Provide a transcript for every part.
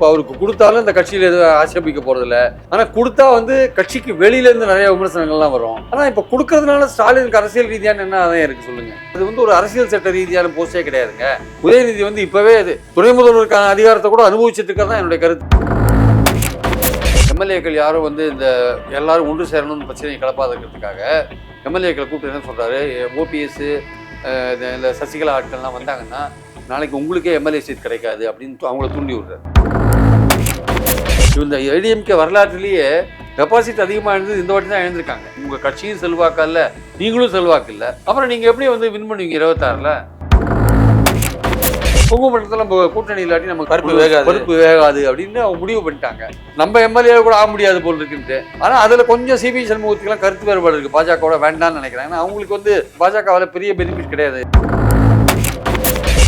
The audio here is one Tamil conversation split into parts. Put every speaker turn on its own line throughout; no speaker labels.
இப்போ அவருக்கு கொடுத்தாலும் இந்த கட்சியில் எதுவும் ஆட்சேபிக்க போகிறதில்ல ஆனால் கொடுத்தா வந்து கட்சிக்கு வெளியிலேருந்து நிறைய விமர்சனங்கள்லாம் வரும். ஆனால் இப்போ கொடுக்கறதுனால ஸ்டாலினுக்கு அரசியல் ரீதியான என்ன அதான் இருக்குது சொல்லுங்கள் அது வந்து ஒரு அரசியல் சட்ட ரீதியான போஸ்டே கிடையாதுங்க. உதயநிதி வந்து இப்போவே அது துணை முதல்வருக்கான அதிகாரத்தை கூட அனுபவிச்சுட்டு இருக்கிறதா என்னுடைய கருத்து. எம்எல்ஏக்கள் யாரும் வந்து இந்த எல்லாரும் ஒன்று சேரணும்னு பிரச்சனையை கிளப்பாதுங்கிறதுக்காக எம்எல்ஏக்களை கூப்பிட்டு என்ன சொல்கிறாரு ஓபிஎஸ் இந்த சசிகலா ஆட்கள்லாம் வந்தாங்கன்னா நாளைக்கு உங்களுக்கே எம்எல்ஏ சீட் கிடைக்காது அப்படின்னு அவங்கள தூண்டி விடுறாரு. இந்த ஏடிஎம்கே வரலாற்றிலேயே டெபாசிட் அதிகமாக இருந்தது இந்த வாட்டி தான் எழுந்திருக்காங்க உங்கள் கட்சியும் செல்வாக்கா இல்லை நீங்களும் செல்வாக்கு இல்லை அப்புறம் நீங்கள் எப்படி வந்து வின் பண்ணுவீங்க இருபத்தாறில்? குங்குமட்டத்தில் நம்ம கூட்டணி இல்லாட்டி நம்ம
பருப்பு வேகாது.
பருப்பு வேகாது அப்படின்னு அவங்க முடிவு பண்ணிட்டாங்க. நம்ம எம்எல்ஏ கூட ஆக முடியாது போல் இருக்குன்ட்டு. ஆனால் அதில் கொஞ்சம் சிபி சண்முகத்துக்கெல்லாம் கருத்து வேறுபாடு இருக்குது பாஜகவோட வேண்டாம்னு நினைக்கிறேன் ஏன்னா அவங்களுக்கு வந்து பாஜகவால் பெரிய பெனிஃபிட் கிடையாது.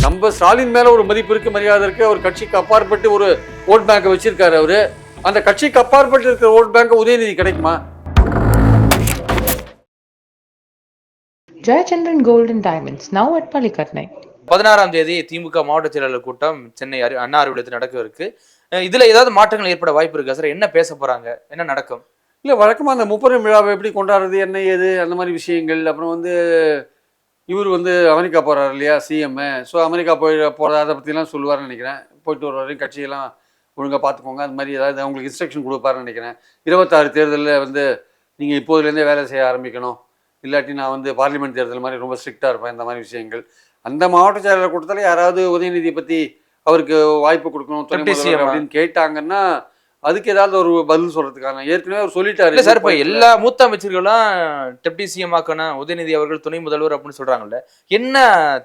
நம்ம ஸ்டாலின் மேல ஒரு மதிப்பு இருக்கு மரியாதை இருக்கு. அவர் கட்சிக்கு அப்பாற்பட்டு ஒரு ஓட் பேங்கை வச்சிருக்காரு அவரு. அந்த கட்சிக்கு அப்பாற்பட்டு இருக்கிற ஓட் பேங்க் உதயநிதி கிடைக்குமா?
Gold and Diamonds, now at Palikatnai.
பதினாறாம் தேதி திமுக மாவட்ட செயலாளர் கூட்டம் சென்னை அறி அண்ணா அறிவிடத்தில் நடக்க இருக்கு. இதுல ஏதாவது மாற்றங்கள் ஏற்பட வாய்ப்பு இருக்கா சார்? என்ன பேச போறாங்க? என்ன நடக்கும்?
இல்ல வழக்கமா அந்த முப்பெரும் விழாவை எப்படி கொண்டாடுறது என்ன ஏது அந்த மாதிரி விஷயங்கள் அப்புறம் வந்து இவர் வந்து அமெரிக்கா போறாரு இல்லையா சிஎம் ஸோ அமெரிக்கா போய் போகிறத அதை பற்றிலாம் சொல்லுவார்னு நினைக்கிறேன். போயிட்டு வர வரையும் கட்சியெல்லாம் ஒழுங்காக பார்த்துக்கோங்க அது மாதிரி ஏதாவது அவங்களுக்கு இன்ஸ்ட்ரக்ஷன் கொடுப்பாருன்னு நினைக்கிறேன். இருபத்தாறு தேர்தலில் வந்து நீங்கள் இப்போதுலேருந்தே வேலை செய்ய ஆரம்பிக்கணும். இல்லாட்டி நான் வந்து பார்லிமெண்ட் தேர்தல் மாதிரி ரொம்ப ஸ்ட்ரிக்டாக இருப்பேன் இந்த மாதிரி விஷயங்கள். அந்த மாவட்ட செயலாளர் கூட்டத்தில் யாராவது உதயநிதியை பற்றி அவருக்கு வாய்ப்பு கொடுக்கணும்? அப்படின்னு கேட்டாங்கன்னா அதுக்கு ஏதாவது ஒரு பதில் சொல்றதுக்கான. ஏற்கனவே அவர் சொல்லிட்டாரு.
இல்ல சார் இப்ப எல்லா மூத்த அமைச்சர்களும் டெப்டி சிஎம் ஆக்கணும் உதயநிதி அவர்கள் துணை முதல்வர் அப்படின்னு சொல்றாங்கல்ல. என்ன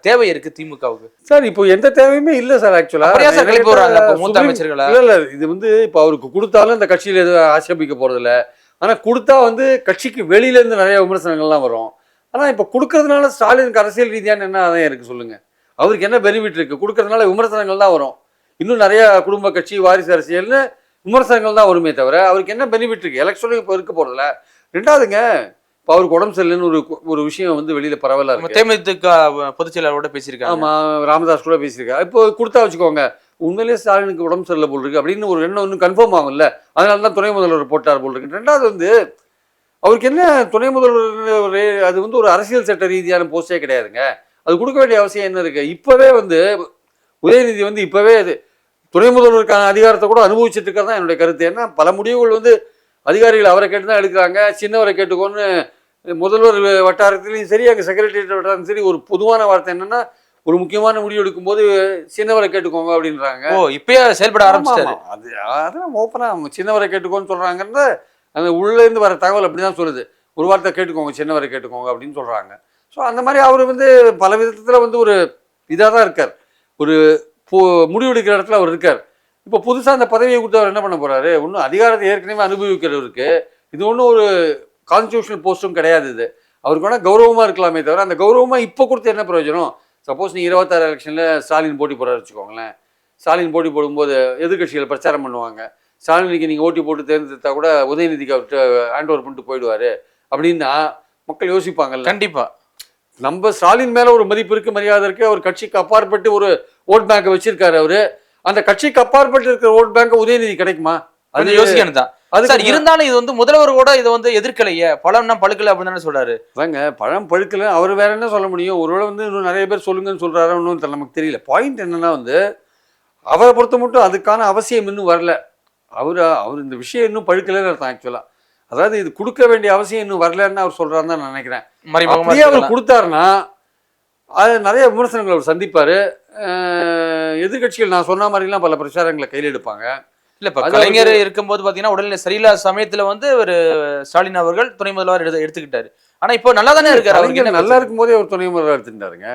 தேவை இருக்கு திமுகவுக்கு?
சார் இப்போ எந்த தேவையுமே இல்ல சார் ஆக்சுவலா
சார் கிளப்பி விடுறாங்க அப்ப மூத்த அமைச்சர்களா
இல்ல இல்ல இது வந்து இப்போ அவருக்கு கொடுத்தாலும் இந்த கட்சியில எதுவும் ஆட்சேபிக்க போறது இல்ல ஆனா கொடுத்தா வந்து கட்சிக்கு வெளியில இருந்து நிறைய விமர்சனங்கள்லாம் வரும். ஆனா இப்போ கொடுக்கறதுனால ஸ்டாலினுக்கு அரசியல் ரீதியான என்ன அதான் இருக்கு சொல்லுங்க. அவருக்கு என்ன பெனிஃபிட் இருக்கு? கொடுக்கறதுனால விமர்சனங்கள் தான் வரும். இன்னும் நிறைய குடும்ப கட்சி வாரிசு அரசியல்னு விமர்சனங்கள் தான் வருமே தவிர அவருக்கு என்ன பெனிஃபிட் இருக்கு? எலெக்ஷனும் இப்போ இருக்க போறதில்ல. ரெண்டாவதுங்க இப்போ அவருக்கு உடம்பு சரியில்லைன்னு ஒரு ஒரு விஷயம் வந்து வெளியில
நம்ம
இருக்கு.
தேமுதிக பொதுச் செயலாளரோட பேசியிருக்காங்க.
ஆமா ராமதாஸ் கூட பேசியிருக்கா இப்போ கொடுத்தா வச்சுக்கோங்க உண்மையிலேயே ஸ்டாலினுக்கு உடம்பு சரியில்லை போல் இருக்கு அப்படின்னு ஒரு எண்ணம் இன்னும் கன்ஃபார்ம் ஆகும்ல. அதனால தான் துணை முதல்வர் போட்டார் போல் இருக்கு. ரெண்டாவது வந்து அவருக்கு என்ன துணை முதல்வர் அது வந்து ஒரு அரசியல் சட்ட ரீதியான போஸ்டே கிடையாதுங்க. அது கொடுக்க வேண்டிய அவசியம் என்ன இருக்கு? இப்பவே வந்து உதயநிதி வந்து இப்பவே அது துணை முதல்வருக்கான அதிகாரத்தை கூட அனுபவிச்சுட்டு இருக்கிறது தான் என்னுடைய கருத்து. ஏன்னா பல முடிவுகள் வந்து அதிகாரிகள் அவரை கேட்டு தான் எடுக்கிறாங்க. சின்னவரை கேட்டுக்கோன்னு முதல்வர் வட்டாரத்திலையும் சரி அங்கே செக்ரட்டரியேட் வட்டாரத்திலும் சரி ஒரு பொதுவான வார்த்தை என்னன்னா ஒரு முக்கியமான முடிவு எடுக்கும்போது சின்னவரை கேட்டுக்கோங்க அப்படின்றாங்க.
ஓ இப்பயே செயல்பட
ஆமா. அது அதெல்லாம் ஓப்பனா சின்னவரை கேட்டுக்கோன்னு சொல்றாங்கன்ற அந்த உள்ள இருந்து வர தகவல் அப்படிதான் சொல்லுது. ஒரு வார்த்தை கேட்டுக்கோங்க சின்னவரை கேட்டுக்கோங்க அப்படின்னு சொல்றாங்க. ஸோ அந்த மாதிரி அவர் வந்து பல விதத்துல வந்து ஒரு இதாக தான் இருக்கார். ஒரு முடிவெடுக்கிற இடத்துல அவர் இருக்கார். இப்போ புதுசா அந்த பதவியை கொடுத்து அவர் என்ன பண்ண போறாரு? ஒன்றும் அதிகாரத்தை ஏற்கனவே அனுபவிக்கிறவருக்கு இது ஒன்றும் ஒரு கான்ஸ்டியூஷனல் போஸ்ட்டும் கிடையாது இது. அவருக்கு வேணால் கௌரவமாக இருக்கலாமே தவிர அந்த கௌரவமாக இப்போ கொடுத்து என்ன பிரயோஜனம்? சப்போஸ் நீங்கள் இருபத்தாறு எலெக்ஷனில் ஸ்டாலின் போட்டி போடுறாரு வச்சுக்கோங்களேன். ஸ்டாலின் போட்டி போடும்போது எதிர்க்கட்சிகள் பிரச்சாரம் பண்ணுவாங்க. ஸ்டாலினுக்கு நீங்கள் ஓட்டி போட்டு தேர்ந்தெடுத்தா கூட உதயநிதிக்கு அவர்கிட்ட ஹேண்ட் ஓவர் பண்ணிட்டு போயிடுவாரு. அப்படின்னா மக்கள் யோசிப்பாங்கல்ல.
கண்டிப்பா.
நம்ம ஸ்டாலின் மேல ஒரு மதிப்பு இருக்கு மரியாதை இருக்கு. அவர் கட்சிக்கு அப்பாற்பட்டு ஒரு ஓட் பேங்கை வச்சிருக்காரு அவரு. அந்த கட்சிக்கு அப்பாற்பட்டு இருக்கிற ஓட் பேங்க் உதயநிதி கிடைக்குமா?
அது யோசிக்கணும் தான்
அது
சார் இருந்தாலும் இது வந்து முதல்வர் கூட இதை வந்து எதிர்க்கலையே. பழம்னா பழுக்கல அப்படின்னு தானே சொல்றாரு.
அதாங்க பழம் பழுக்கல. அவர் வேற என்ன சொல்ல முடியும்? ஒருவேளை வந்து இன்னும் நிறைய பேர் சொல்லுங்கன்னு சொல்றாரு தெரியல, நமக்கு தெரியல. பாயிண்ட் என்னன்னா வந்து அவரை பொறுத்த மட்டும் அதுக்கான அவசியம் இன்னும் வரல. அவர் அவர் இந்த விஷயம் இன்னும் பழுக்கலன்னு அர்த்தம் ஆக்சுவலா அதாவது இது கொடுக்க வேண்டிய அவசியம் இன்னும் வரலன்னு அவர் சொல்றாருன்னு தான் நான் நினைக்கிறேன். அவர். கொடுத்தாருன்னா அது நிறைய விமர்சனங்கள் அவர் சந்திப்பாரு. அஹ் எதிர்க்கட்சிகள் நான் சொன்ன மாதிரிலாம் பல பிரச்சாரங்களை கையில் எடுப்பாங்க.
இல்ல இப்ப கலைஞர் இருக்கும்போது பாத்தீங்கன்னா உடல்நிலை சரியில்லாத சமயத்துல வந்து ஒரு ஸ்டாலின் அவர்கள் துணை முதல்வர் எடுத்து எடுத்துக்கிட்டாரு. ஆனா இப்போ நல்லா தானே இருக்காரு
கலைஞர்
என்ன
நல்லா இருக்கும்போதே அவர் துணை முதல்வர் எடுத்துட்டாருங்க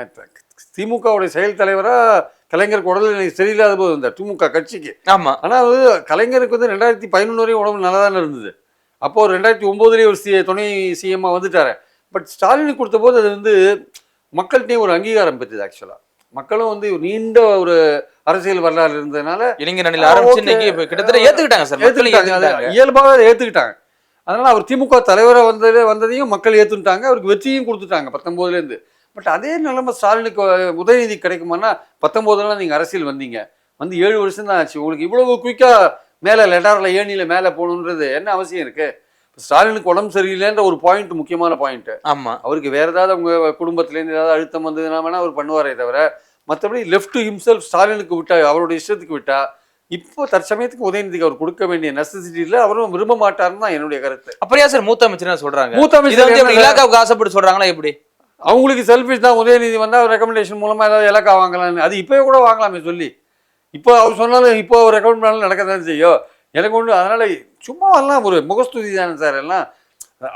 திமுகவுடைய செயல் தலைவரா கலைஞருக்கு உடல்நிலை சரியில்லாத போது வந்தார் திமுக கட்சிக்கு.
ஆமா.
ஆனா அது கலைஞருக்கு வந்து ரெண்டாயிரத்தி பதினொன்று வரையும் உடம்பு நல்லா தானே இருந்தது. அப்போ ஒரு ரெண்டாயிரத்தி ஒம்போதுலேயே ஒரு சி துணை சிஎம்மா வந்துட்டாரு. பட் ஸ்டாலினுக்கு கொடுத்த போது அது வந்து மக்கள்கிட்டயும் ஒரு அங்கீகாரம் பெற்றது ஆக்சுவலா மக்களும் வந்து நீண்ட ஒரு அரசியல் வரலாறு இருந்ததுனால
இளைஞர் அணியில் ஆரம்பிச்சு. இன்னைக்கு கிட்டத்தட்ட ஏத்துக்கிட்டாங்க சார்.
ஏத்துக்கிட்டாங்க. இயல்பாக ஏத்துக்கிட்டாங்க. அதனால அவர் திமுக தலைவராக வந்ததே வந்ததையும் மக்கள் ஏத்துட்டாங்க அவருக்கு வெற்றியும் கொடுத்துட்டாங்க பத்தொன்பதுல இருந்து. பட் அதே நிலைமை ஸ்டாலினுக்கு உதயநிதி கிடைக்குமானா பத்தொன்பதுல நீங்க அரசியல் வந்தீங்க. வந்து ஏழு வருஷம் தான் ஆச்சு. உங்களுக்கு இவ்வளவு குயிக்காக மேலே லெட்டாரில் ஏணியில் மேலே போகணுன்றது என்ன அவசியம் இருக்கு? ஸ்டாலினுக்கு உடம்பு சரியில்லைன்ற ஒரு பாயிண்ட் முக்கியமான பாயிண்ட்
ஆமா.
அவருக்கு வேற ஏதாவது அவங்க குடும்பத்துலேருந்து ஏதாவது அழுத்தம் வந்ததுன்னா வேணா அவர் பண்ணுவாரே தவிர மற்றபடி லெஃப்ட் டு ஹிம்செல்ஃப் ஸ்டாலினுக்கு விட்டா அவருடைய இஷ்டத்துக்கு விட்டா இப்போ தற்சமயத்துக்கு உதயநிதிக்கு அவர் கொடுக்க வேண்டிய நெசசிட்டி இல்லை அவரும் விரும்ப மாட்டாருன்னு தான் என்னுடைய கருத்து.
அப்படியா சார்? மூத்த அமைச்சர் சொல்றாங்க?
மூத்த
வந்து
அமைச்சர்
இலாக்காவுக்கு ஆசைப்பட்டு சொல்றாங்களா எப்படி?
அவங்களுக்கு செல்ஃபிஷ் தான். உதயநிதி வந்தால் ரெக்கமெண்டேஷன் மூலமா ஏதாவது இலக்கா வாங்கலாம்னு. அது இப்போயே கூட வாங்கலாமே சொல்லி. இப்போ அவர் சொன்னாலும் இப்போ அவர் ரெக்கமெண்ட் பண்ணாலும் நடக்க தான் செய்யும். எனக்கு ஒன்று அதனால சும்மா எல்லாம் ஒரு முகஸ்துதி தானே சார் எல்லாம்.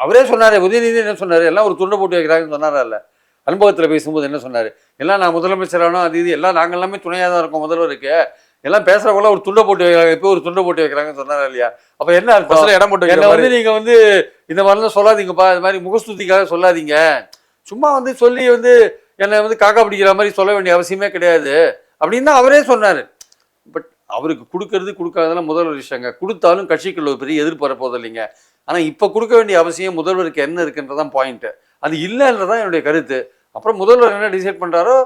அவரே சொன்னார் உதயநிதி என்ன சொன்னார் எல்லாம் ஒரு துண்டை போட்டு வைக்கிறாங்கன்னு சொன்னாரா இல்லை? அனுபவத்தில் பேசும்போது என்ன சொன்னார்? எல்லாம் நான் முதலமைச்சரானோ அது இது எல்லாம் நாங்கள் எல்லாமே துணையாக தான் இருக்கோம் முதல்வருக்கு. எல்லாம் பேசுறவங்கள ஒரு துண்டை போட்டு வைக்கிறாங்க இப்போ ஒரு துண்டை போட்டு வைக்கிறாங்கன்னு சொன்னாரா இல்லையா? அப்போ என்ன அர்த்தம்?
இடம் போட்டு
என்ன. வந்து நீங்க வந்து இந்த மாதிரிலாம் சொல்லாதீங்கப்பா இது மாதிரி முகஸ்துதிக்காக சொல்லாதீங்க. சும்மா வந்து சொல்லி வந்து என்னை வந்து காக்கா பிடிக்கிற மாதிரி சொல்ல வேண்டிய அவசியமே கிடையாது. அப்படின்னு தான் அவரே சொன்னார். பட் அவருக்கு கொடுக்கறது கொடுக்காதெல்லாம் முதல்வர் விஷயங்க. கொடுத்தாலும் கட்சிக்குள்ள ஒரு பெரிய எதிர்ப்பு இல்லைங்க ஆனால் இப்போ கொடுக்க வேண்டிய அவசியம் முதல்வருக்கு என்ன இருக்குன்றதான் பாயிண்ட்டு அது இல்லைன்றதான் என்னுடைய கருத்து. அப்புறம் முதல்வர் என்ன டிசைட் பண்ணுறாரோ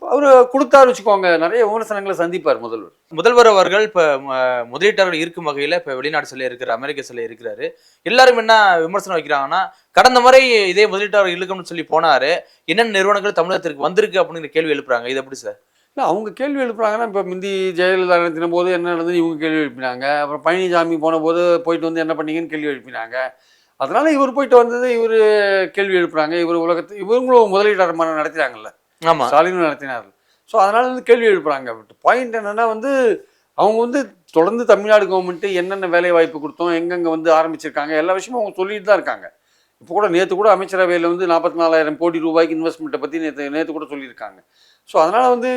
அவர் கொடுத்தாரு வச்சுக்கோங்க. நிறைய விமர்சனங்களை சந்திப்பார் முதல்வர்.
முதல்வர் அவர்கள் இப்போ ம- முதலீட்டாளர்கள் இருக்கும் வகையில் இப்போ வெளிநாடு சிலை இருக்கிற அமெரிக்க சிலை இருக்கிறாரு. எல்லாரும் என்ன விமர்சனம் வைக்கிறாங்கன்னா கடந்த முறை இதே முதலீட்டாளர் இழுக்கணும்னு சொல்லி போனாரு. என்னென்ன நிறுவனங்கள் தமிழகத்திற்கு வந்திருக்கு? அப்படிங்கிற கேள்வி எழுப்புறாங்க. இது எப்படி சார்?
இல்லை அவங்க கேள்வி எழுப்புறாங்கன்னா இப்போ முந்தி ஜெயலலிதா நடத்தின போது என்ன நடந்தது? இவங்க கேள்வி எழுப்பினாங்க. அப்புறம் பழனிசாமி போன போது போயிட்டு வந்து என்ன பண்ணீங்கன்னு கேள்வி எழுப்பினாங்க. அதனால இவர் போயிட்டு வந்தது இவர் கேள்வி எழுப்புறாங்க. இவர் உலகத்து இவங்களும் முதலீட்டாளர் மரம் நடத்தினாங்கல்ல.
ஆமா.
ஸ்டாலினும் நடத்தினார்கள் ஸோ அதனால வந்து கேள்வி எழுப்புறாங்க. பட் பாயிண்ட் என்னன்னா வந்து அவங்க வந்து தொடர்ந்து தமிழ்நாடு கவர்மெண்ட்டு என்னென்ன வேலை வாய்ப்பு கொடுத்தோம் எங்கெங்கே வந்து ஆரம்பிச்சிருக்காங்க எல்லா விஷயமும் அவங்க சொல்லிட்டு தான் இருக்காங்க. இப்போ கூட நேற்று கூட அமைச்சரவையில் வந்து நாற்பத்தி நாலாயிரம் கோடி ரூபாய்க்கு இன்வெஸ்ட்மெண்ட்டை பற்றி நேற்று நேற்று கூட சொல்லியிருக்காங்க. ஸோ அதனால் வந்து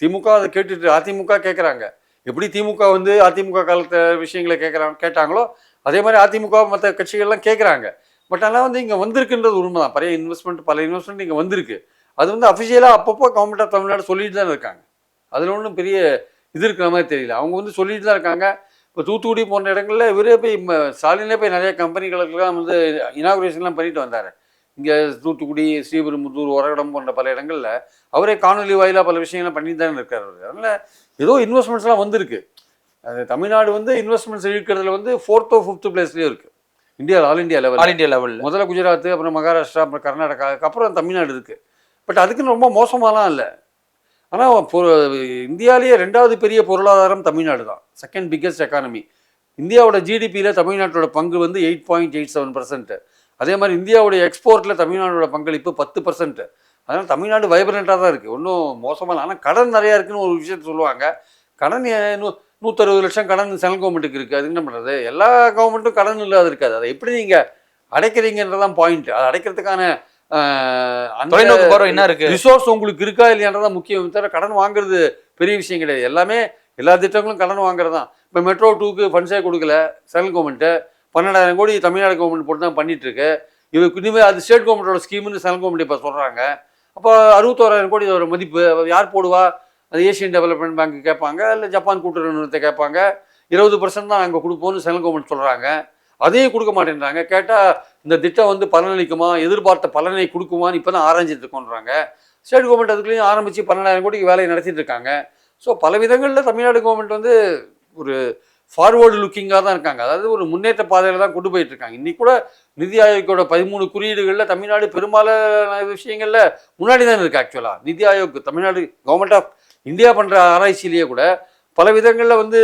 திமுக அதை கேட்டுட்டு அதிமுக கேட்குறாங்க எப்படி திமுக வந்து அதிமுக காலத்து விஷயங்களை கேட்குறாங்க கேட்டாங்களோ அதே மாதிரி அதிமுக மற்ற கட்சிகள்லாம் கேட்குறாங்க பட் ஆனால் வந்து இங்கே வந்திருக்குன்றது உண்மை தான் பழைய இன்வெஸ்ட்மெண்ட் பல இன்வெஸ்ட்மெண்ட் இங்கே வந்திருக்கு. அது வந்து அஃபிஷியலாக அப்பப்போ கவர்மெண்ட் ஆஃப் தமிழ்நாடு சொல்லிட்டு தான் இருக்காங்க. அதில் ஒன்றும் பெரிய இது இருக்கிற மாதிரி தெரியல. அவங்க வந்து சொல்லிட்டு தான் இருக்காங்க. இப்போ தூத்துக்குடி போன்ற இடங்களில் இவரே போய் ஸ்டாலினே போய் நிறைய கம்பெனிகளுக்கெல்லாம் வந்து இனாகுரேஷன்லாம் பண்ணிட்டு வந்தார். இங்கே தூத்துக்குடி ஸ்ரீபெரும்புத்தூர் ஒரகடம் போன்ற பல இடங்கள்ல அவரே காணொலி வாயிலாக பல விஷயங்கள்லாம் பண்ணிட்டு தான் இருக்காரு. அதனால ஏதோ இன்வெஸ்ட்மெண்ட்ஸ்லாம் வந்திருக்கு. அது தமிழ்நாடு வந்து இன்வெஸ்ட்மெண்ட்ஸ் இழுக்கிறதுல வந்து ஃபோர்த்தோ ஃபிஃப்த் பிளேஸ்லேயே இருக்கு. India all India level
all India லெவல்ல
முதல்ல குஜராத் அப்புறம் மகாராஷ்டிரா அப்புறம் கர்நாடகா அப்புறம் தமிழ்நாடு இருக்குது பட் அதுக்குன்னு ரொம்ப மோசமாலாம் இல்லை. ஆனால் இந்தியாவிலேயே ரெண்டாவது பெரிய பொருளாதாரம் தமிழ்நாடு தான். செகண்ட் பிக்கஸ்ட் எக்கானமி இந்தியாவோட ஜிடிபியில் தமிழ்நாட்டோட பங்கு வந்து எயிட் பாயிண்ட் எயிட் செவன் அதே மாதிரி இந்தியாவுடைய எக்ஸ்போர்ட்டில் தமிழ்நாடோட பங்களிப்பு பத்து பர்சன்ட் அதனால் தமிழ்நாடு வைப்ரண்ட்டாக தான் இருக்குது ஒன்றும் மோசமாக இல்லை. ஆனால் கடன் நிறையா இருக்குன்னு ஒரு விஷயத்த சொல்லுவாங்க. கடன் நூ நூற்றறுபது லட்சம் கடன் சென்ட்ரல் கவர்மெண்ட்டுக்கு இருக்குது அது என்ன பண்ணுறது எல்லா கவர்மெண்ட்டும் கடன் இல்லாத இருக்காது. அதை எப்படி நீங்கள் அடைக்கிறீங்கன்றதான் பாயிண்ட் அது அடைக்கிறதுக்கான
தொலைநோக்கு பார்வை என்ன இருக்கு?
ரிசோர்ஸ் உங்களுக்கு இருக்கா இல்லையான்றதான் முக்கியம். தவிர கடன் வாங்குறது பெரிய விஷயம் கிடையாது. எல்லாமே எல்லா திட்டங்களும் கடன் வாங்குறது தான் இப்போ மெட்ரோ டூக்கு ஃபண்ட்ஸே கொடுக்கல சென்ட்ரல் கவர்மெண்ட்டு பன்னெண்டாயிரம் கோடி தமிழ்நாடு கவர்மெண்ட் போட்டு தான் பண்ணிகிட்ருக்கு இருக்கு இவருக்கு இனிமேல் அது ஸ்டேட் கவர்மெண்ட்டோட ஸ்கீம்னு சென்ட்ரல் கவர்மெண்ட் இப்போ சொல்கிறாங்க அப்போ அறுபத்தோராயிரம் கோடி இதோட மதிப்பு யார் போடுவா? அது ஏஷியன் டெவலப்மெண்ட் பேங்க் கேட்பாங்க இல்லை ஜப்பான் கூட்டுறவு நிறுவனத்தை கேட்பாங்க. இருபது பர்சன்ட் தான் அங்கே கொடுப்போம்னு சென்ட்ரல் கவர்மெண்ட் சொல்கிறாங்க அதையும் கொடுக்க மாட்டேன்றாங்க. கேட்டால் இந்த திட்டம் வந்து பலனளிக்குமா? எதிர்பார்த்த பலனை கொடுக்குமான்னு இப்போ தான் ஆராய்ஞ்சிட்டு இருக்கோன்றாங்க. ஸ்டேட் கவர்மெண்ட் அதுக்குள்ளேயும் ஆரம்பித்து பன்னெண்டாயிரம் கோடிக்கு வேலையை நடத்திட்டு இருக்காங்க. ஸோ பல விதங்களில் தமிழ்நாடு கவர்மெண்ட் வந்து ஒரு ஃபார்வேர்டு லுக்கிங்காக தான் இருக்காங்க. அதாவது ஒரு முன்னேற்ற பாதையில் தான் கொண்டு போயிட்டு இருக்காங்க. இன்னைக்கு கூட நிதி ஆயோக்கோட பதிமூணு குறியீடுகளில் தமிழ்நாடு பெரும்பாலான விஷயங்களில் முன்னாடி தான் இருக்குது ஆக்சுவலாக NITI Aayog Tamil Nadu government of India பண்ணுற ஆராய்ச்சியிலேயே கூட பல விதங்களில் வந்து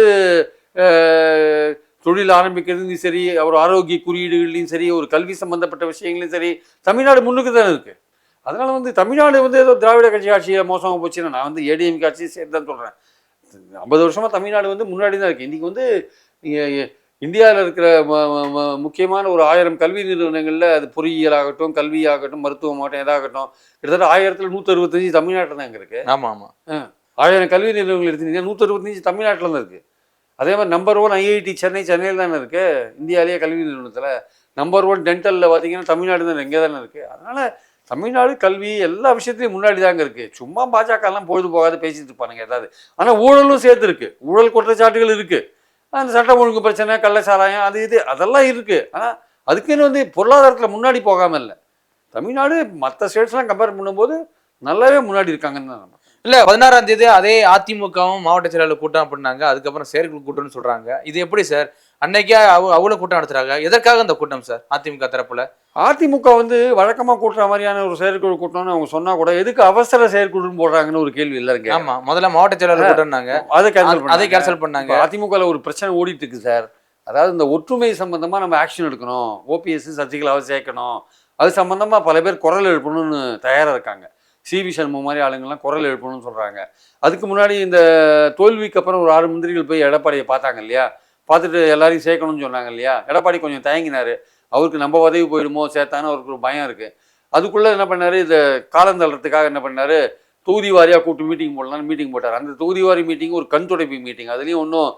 தொழில் ஆரம்பிக்கிறதுலையும் சரி ஒரு ஆரோக்கிய குறியீடுகள்லையும் சரி ஒரு கல்வி சம்பந்தப்பட்ட விஷயங்களையும் சரி தமிழ்நாடு முன்னுக்கு தான் இருக்குது அதனால் வந்து தமிழ்நாடு வந்து ஏதோ திராவிட கட்சி ஆட்சியை மோசமாக போச்சுன்னா நான் வந்து ஏடிஎம் ஆட்சியை சேர்த்து தான் சொல்கிறேன் ஐம்பது வருஷமாக தமிழ்நாடு வந்து முன்னாடி தான் இருக்குது இன்றைக்கி வந்து இந்தியாவில் இருக்கிற முக்கியமான ஒரு ஆயிரம் கல்வி நிறுவனங்களில் அது பொறியியல் ஆகட்டும் கல்வி ஆகட்டும் மருத்துவம் ஆகட்டும் எதாகட்டும் கிட்டத்தட்ட ஆயிரத்தில் நூற்றி அறுபத்தஞ்சு தமிழ்நாட்டில் தான் இங்கே இருக்குது
ஆமா ஆமா
ஆயிரம் கல்வி நிறுவனங்கள் எடுத்தீங்கன்னா நூற்றி அறுபத்தஞ்சு தமிழ்நாட்டில் தான் இருக்குது அதே மாதிரி நம்பர் ஒன் ஐஐடி சென்னை சென்னையில் தானே இருக்குது இந்தியாவிலேயே கல்வி நிறுவனத்தில். நம்பர் ஒன் டென்டலில் பார்த்தீங்கன்னா தமிழ்நாடு தான் இங்கே தானே இருக்குது அதனால் தமிழ்நாடு கல்வி எல்லா விஷயத்துலையும் முன்னாடி தாங்க இருக்குது சும்மா பாஜகலாம் பொழுது போகாத பேசிட்டு இருப்பானுங்க ஏதாவது. ஆனால் ஊழலும் சேர்த்துருக்கு. ஊழல் குற்றச்சாட்டுகள் இருக்குது அந்த சட்டம் ஒழுங்கு பிரச்சனை கள்ளச்சாராயம் அது இது அதெல்லாம் இருக்குது ஆனால் அதுக்குன்னு வந்து பொருளாதாரத்தில் முன்னாடி போகாமல் இல்லை. தமிழ்நாடு மற்ற ஸ்டேட்ஸ்லாம் கம்பேர் பண்ணும்போது நல்லாவே முன்னாடி இருக்காங்கன்னு தான்
இல்லை பதினாறாம் தேதி அதே அதிமுகவும் மாவட்ட செயலாளர் கூட்டம் அப்படின்னாங்க. அதுக்கப்புறம் செயற்குழு கூட்டம்னு சொல்கிறாங்க இது எப்படி சார்? அன்னைக்கே அவ அவ்வளவு கூட்டம் நடத்துறாங்க. எதற்காக இந்த கூட்டம் சார் அதிமுக தரப்புல?
அதிமுக வந்து வழக்கமா கூட்டுற மாதிரியான ஒரு செயற்குழு கூட்டம்னு அவங்க சொன்னா கூட எதுக்கு அவசர செயற்குழுன்னு போடுறாங்கன்னு ஒரு கேள்வி இல்லைங்க
ஆமா முதல்ல மாவட்ட செயலாளர் கூட்டம்னாங்க.
அதை கேன்சல்
அதை கேன்சல் பண்ணாங்க.
அதிமுக ஒரு பிரச்சனை ஓடிட்டு இருக்கு சார் அதாவது இந்த ஒற்றுமை சம்பந்தமா நம்ம ஆக்ஷன் எடுக்கணும். ஓபிஎஸ் சசிகலாவை சேர்க்கணும். அது சம்பந்தமா பல பேர் குரல் எழுப்பணும்னு தயாரா இருக்காங்க. சி. வி. சண்முக மாதிரி ஆளுங்கெல்லாம் குரல் எழுப்பணும்னு சொல்றாங்க. அதுக்கு முன்னாடி இந்த தோல்விக்கு அப்புறம் ஒரு ஆறு மந்திரிகள் போய் எடப்பாடியை பார்த்தாங்க இல்லையா? பார்த்துட்டு எல்லாரையும் சேர்க்கணும்னு சொன்னாங்க இல்லையா? எடப்பாடி கொஞ்சம் தயங்கினாரு. அவருக்கு நம்ம உதவி போயிடுமோ சேர்த்தான்னு அவருக்கு ஒரு பயம் இருக்கு. அதுக்குள்ள என்ன பண்ணாரு? இந்த காலம் தள்ளுறதுக்காக என்ன பண்ணாரு? தொகுதி வாரியா கூட்டு மீட்டிங் போடலாம்னு மீட்டிங் போட்டார். அந்த தொகுதி வாரி மீட்டிங் ஒரு கண் துடைப்பு மீட்டிங் அதுலயும் ஒன்றும்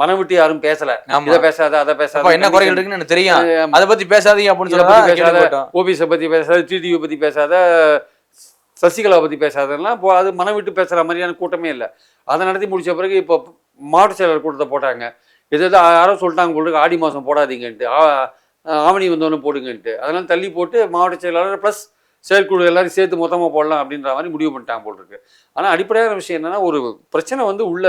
மனம் விட்டு யாரும் பேசல. இதை பேசாத அதை பேசாத
என்ன குறைகள் இருக்குன்னு எனக்கு தெரியும். அதை பத்தி பேசாதீங்க அப்படின்னு
இதை
சொல்லி
பேசாத ஓபிஎஸை பத்தி பேசாத டிடிவி பத்தி பேசாத சசிகலா பத்தி பேசாதெல்லாம் இப்போ அது மனம் விட்டு பேசுற மாதிரியான கூட்டமே இல்லை. அதை நடத்தி முடிச்ச பிறகு இப்போ மாவட்ட செயலர் கூட்டத்தை போட்டாங்க. எது எதோ யாரோ சொல்லிட்டாங்க போட்டு ஆடி மாதம் போடாதீங்கன்ட்டு. ஆவணி வந்தோன்னு போடுங்கன்ட்டு. அதெல்லாம் தள்ளி போட்டு மாவட்ட செயலாளர் ப்ளஸ் செயற்குழு எல்லாரும் சேர்த்து மொத்தமாக போடலாம் அப்படின்ற மாதிரி முடிவு பண்ணிட்டாங்க போல் இருக்கு. ஆனால் அடிப்படையான விஷயம் என்னென்னா ஒரு பிரச்சனை வந்து உள்ள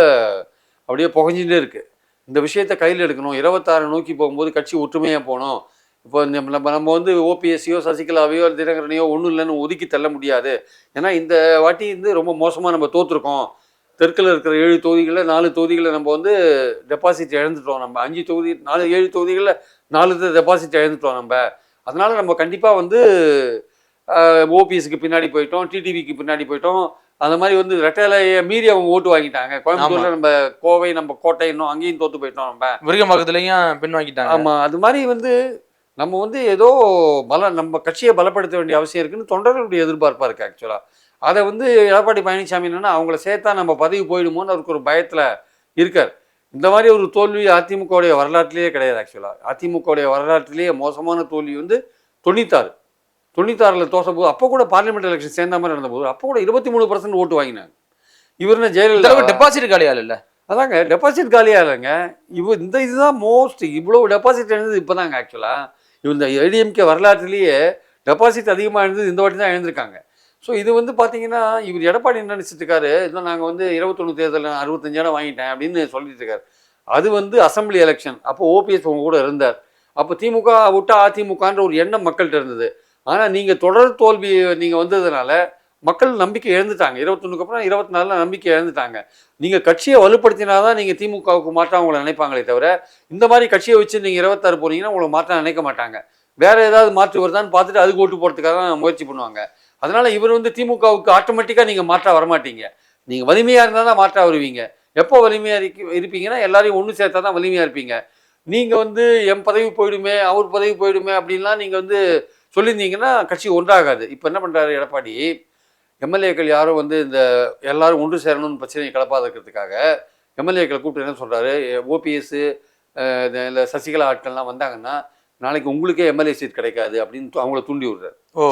அப்படியே புகஞ்சுட்டே இருக்குது இந்த விஷயத்தை கையில் எடுக்கணும். இருபத்தாறு நோக்கி போகும்போது கட்சி ஒற்றுமையாக போகணும். இப்போ நம்ம நம்ம நம்ம வந்து ஓபிஎஸ்சியோ சசிகலாவையோ தினகரனையோ ஒன்றும் இல்லைன்னு ஒதுக்கி தள்ள முடியாது. ஏன்னா இந்த வாட்டி வந்து ரொம்ப மோசமாக நம்ம தோற்றுருக்கோம் தெற்கில் இருக்கிற ஏழு தொகுதிகளில் நாலு தொகுதிகளில் நம்ம வந்து டெபாசிட் இழந்துட்டோம் நம்ம. அஞ்சு தொகுதி நாலு ஏழு தொகுதிகளில் நாலு டெபாசிட் இழந்துட்டோம் நம்ம. அதனால நம்ம கண்டிப்பாக வந்து ஓபிஎஸ்க்கு பின்னாடி போயிட்டோம் டிடிவிக்கு பின்னாடி போயிட்டோம். அந்த மாதிரி வந்து ரெட்டையிலையை மீறி அவங்க ஓட்டு வாங்கிட்டாங்க. கோயம்புத்தூர்ல நம்ம கோவை நம்ம கோட்டை இன்னும் அங்கேயும் தோத்து போயிட்டோம் நம்ம.
விருகம்பாக்கத்துலயும் பின் வாங்கிட்டாங்க
ஆமா. அது மாதிரி வந்து நம்ம வந்து ஏதோ பல நம்ம கட்சியை பலப்படுத்த வேண்டிய அவசியம் இருக்குன்னு தொண்டர்களுடைய எதிர்பார்ப்பா இருக்கு ஆக்சுவலா அதை வந்து எடப்பாடி பழனிசாமி என்னன்னா அவங்கள சேர்த்தா நம்ம பதவி போயிடுமோன்னு அவருக்கு ஒரு பயத்துல இருக்கார். இந்த மாதிரி ஒரு தோல்வி அதிமுகவுடைய வரலாற்றிலேயே கிடையாது ஆக்சுவலா அதிமுகவுடைய வரலாற்றிலேயே மோசமான தோல்வி வந்து தொண்ணூத்தாறு. தொண்ணூத்தாறில் தோசை போது அப்போ கூட பார்லிமெண்ட் எலெக்ஷன் சேர்ந்த மாதிரி நடந்தபோது அப்போ கூட இருபத்தி மூணு பர்சன்ட் ஓட்டு வாங்கினாங்க இவருன்னு ஜெயலலிதா
டெபாசிட் காலியால் இல்ல?
அதாங்க டெபாசிட் காலியா இல்லைங்க இவ இந்த இதுதான் மோஸ்ட் இவ்வளவு டெபாசிட் எழுந்தது இப்போதாங்க ஆக்சுவலாக இந்த ஏடிஎம்கே வரலாற்றிலேயே டெபாசிட் அதிகமாக எழுந்தது இந்த வாட்டி தான் எழுந்திருக்காங்க. ஸோ இது வந்து பார்த்தீங்கன்னா இவர் எடப்பாடி என்ன நினச்சிட்டு இருக்காரு இன்னும் நாங்கள் வந்து இருபத்தொன்று தேர்தலில் அறுபத்தஞ்சாயிரம் வாங்கிட்டேன் அப்படின்னு சொல்லிட்டு இருக்காரு அது வந்து அசம்பிளி எலெக்ஷன் அப்போ ஓபிஎஸ் உங்க கூட இருந்தார். அப்போ திமுக விட்டா அதிமுகன்ற ஒரு எண்ணம் மக்கள்கிட்ட இருந்தது. ஆனால் நீங்கள் தொடர் தோல்வி நீங்கள் வந்ததுனால மக்கள் நம்பிக்கை இழந்துட்டாங்க. இருபத்தொன்னுக்கு அப்புறம் இருபத்தி நாலில் நம்பிக்கை இழந்துட்டாங்க. நீங்கள் கட்சியை வலுப்படுத்தினாதான் நீங்கள் திமுகவுக்கு மாற்றம் அவங்கள நினைப்பாங்களே தவிர இந்த மாதிரி கட்சியை வச்சு நீங்கள் இருபத்தாறு போனீங்கன்னா உங்களை மாற்றம் நினைக்க மாட்டாங்க. வேற ஏதாவது மாற்று வருதான்னு பார்த்துட்டு அதுக்கு ஓட்டு போகிறதுக்காக தான் முயற்சி பண்ணுவாங்க. அதனால் இவர் வந்து திமுகவுக்கு ஆட்டோமேட்டிக்காக நீங்கள் மாற்றா வரமாட்டீங்க. நீங்கள் வலிமையாக இருந்தால் தான் மாற்றா வருவீங்க. எப்போ வலிமையாக இருக்க இருப்பீங்கன்னா எல்லாரையும் ஒன்று சேர்த்தா தான் வலிமையாக இருப்பீங்க. நீங்கள் வந்து என் பதவி போயிடுமே அவர் பதவி போயிடுமே அப்படின்லாம் நீங்கள் வந்து சொல்லியிருந்தீங்கன்னா கட்சி ஒன்றாகாது. இப்போ என்ன பண்ணுறாரு எடப்பாடி? எம்எல்ஏக்கள் யாரும் வந்து இந்த எல்லாரும் ஒன்று சேரணும்னு பிரச்சனையை கிளப்பாத இருக்கிறதுக்காக எம்எல்ஏக்களை கூப்பிட்டு என்ன சொல்கிறாரு ஓபிஎஸ்ஸு இல்லை சசிகலா ஆட்கள்லாம் வந்தாங்கன்னா நாளைக்கு உங்களுக்கே எம்எல்ஏ சீட் கிடைக்காது அப்படின்னு அவங்கள தூண்டி விடுறாரு.
ஓ.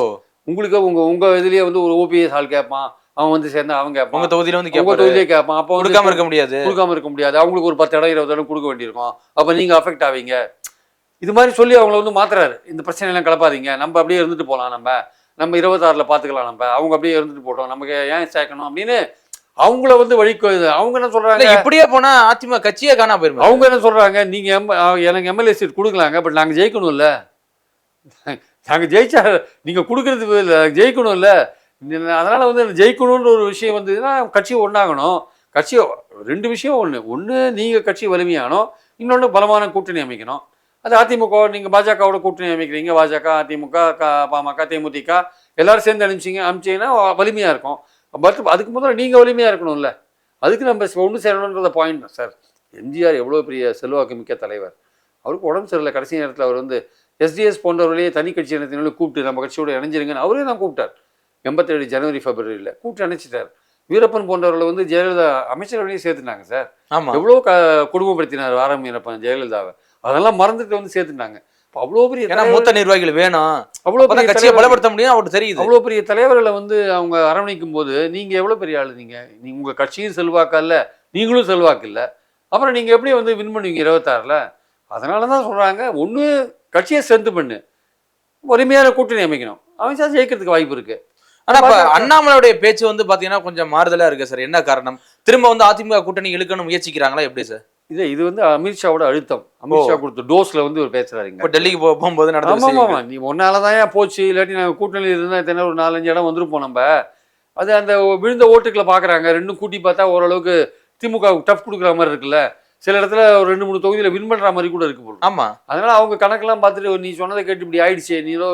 உங்களுக்கு உங்கள் உங்கள் இதுலேயே வந்து ஒரு ஓபிஎஸ் ஆள் கேட்பான் அவன் வந்து சேர்ந்தா அவன்
உங்க
கேட்பான்
தொகுதியில வந்து கேட்பாரு
தொகுதியிலே கேட்பான் அப்போ
கொடுக்காம இருக்க முடியாது.
கொடுக்காம இருக்க முடியாது. அவங்களுக்கு ஒரு பத்து இடம் இருபது இடம் கொடுக்க வேண்டியிருக்கும். அப்போ நீங்கள் அஃபெக்ட் ஆவீங்க. இது மாதிரி சொல்லி அவங்கள வந்து மாத்துறாரு. இந்த பிரச்சனையெல்லாம் கலப்பாதீங்க நம்ம அப்படியே இருந்துட்டு போகலாம் நம்ம. நம்ம இருபத்தாறில் பார்த்துக்கலாம் நம்ம. அவங்க அப்படியே இருந்துட்டு போட்டோம். நமக்கு ஏன் சேர்க்கணும் அப்படின்னு அவங்கள வந்து வழி அவங்க என்ன
இல்ல
சொல்றாங்க
இப்படியே போனா அதிமுக கட்சியே காணாம போயிருமா.
அவங்க என்ன சொல்றாங்க? நீங்க எம் எனக்கு எம்எல்ஏ சீட் கொடுக்கலாங்க பட் நாங்க ஜெயிக்கணும்ல. நாங்கள் ஜெயிச்சா நீங்கள் கொடுக்குறது இல்லை ஜெயிக்கணும் இல்லை. அதனால் வந்து ஜெயிக்கணுன்ற ஜெயிக்கணும்ன்ற ஒரு விஷயம் வந்ததுன்னா கட்சி ஒன்றாகணும் கட்சி ரெண்டு விஷயம் ஒன்று ஒன்று நீங்கள் கட்சி வலிமையாகணும் இன்னொன்று பலமான கூட்டணி அமைக்கணும். அது அதிமுக நீங்கள் பாஜகவோட கூட்டணி அமைக்கிறீங்க. பாஜக அதிமுக க பாமக தேமுதிக எல்லோரும் சேர்ந்து அனுப்பிச்சிங்க அனுப்பிச்சிங்கன்னா வலிமையாக இருக்கும். பட் அதுக்கு முதல்ல நீங்கள் வலிமையாக இருக்கணும்ல. அதுக்கு நம்ம ஒன்று சேரணுன்றத பாயிண்ட் சார் எம்ஜிஆர் எவ்வளோ பெரிய செல்வாக்கு மிக்க தலைவர். அவருக்கு உடம்பு சரியில்லை. கடைசி நேரத்தில் அவர் வந்து எஸ்டிஎஸ் போன்றவர்களே தனி கட்சி இனத்தினால கூப்பிட்டு நம்ம கட்சியோட இணைஞ்சிருங்கன்னு அவரே தான் கூப்பிட்டார். எண்பத்தேழு ஜனவரி பிப்ரவரியில் கூப்பிட்டு அணைச்சிட்டார் வீரப்பன் போன்றவர்களை வந்து ஜெயலலிதா அமைச்சரவையும் சேர்த்துட்டாங்க சார். எவ்வளோ க குடும்பப்படுத்தினார் ஆரம் வீரப்பன் ஜெயலலிதாவை. அதெல்லாம் மறந்துட்டு வந்து சேர்த்துட்டாங்க. அவ்வளோ பெரிய
ஏன்னா மூத்த நிர்வாகிகள் வேணும்.
அவ்வளோ பெரிய
கட்சியை பலப்படுத்த முடியும் அவருக்கு தெரியுது.
அவ்வளோ பெரிய தலைவர்களை வந்து அவங்க அரவணைக்கும் போது நீங்கள் எவ்வளோ பெரிய ஆளு நீங்கள் நீங்க உங்கள் கட்சியும் செல்வாக்கா இல்லை நீங்களும் செல்வாக்கு இல்லை அப்புறம் நீங்கள் எப்படி வந்து வின் பண்ணுவீங்க இருபத்தாறில்? அதனால தான் சொல்கிறாங்க ஒன்று கட்சியை ஸ்ட்ரென்த் பண்ணு. வலிமையான கூட்டணி அமைக்கணும். அமைச்சா ஜெயிக்கிறதுக்கு வாய்ப்பு இருக்குது
ஆனா இப்ப அண்ணாமலையுடைய பேச்சு வந்து பாத்தீங்கன்னா கொஞ்சம் மாறுதலா இருக்கு சார். என்ன காரணம்? திரும்ப வந்து அதிமுக கூட்டணி இழுக்கணும் முயற்சிக்கிறாங்களா எப்படி சார்?
இது இது வந்து அமித்ஷாவோட அழுத்தம். அமித்ஷா கொடுத்த டோஸ்ல வந்து ஒரு பேசுறாருங்க
இப்ப டெல்லிக்கு போகும்போது நடந்த
ஆமா
விஷயங்கள்.
ஆமா நீ ஒன்னாலதான் போச்சு. இல்லாட்டி நாங்கள் கூட்டணியில் இருந்தால் எத்தனை ஒரு நாலஞ்சு இடம் வந்திருப்போம் நம்ம. அது அந்த விழுந்த ஓட்டுக்களை பார்க்குறாங்க ரெண்டும் கூட்டி பார்த்தா ஓரளவுக்கு திமுக டஃப் கொடுக்குற மாதிரி இருக்குல்ல. சில இடத்துல ஒரு ரெண்டு மூணு தொகுதியில் வின் பண்ணுற மாதிரி கூட இருக்கு போல
ஆமா.
அதனால அவங்க கணக்கெல்லாம் பார்த்துட்டு நீ சொன்னதை கேட்டு இப்படி ஆயிடுச்சு நீ ஏதோ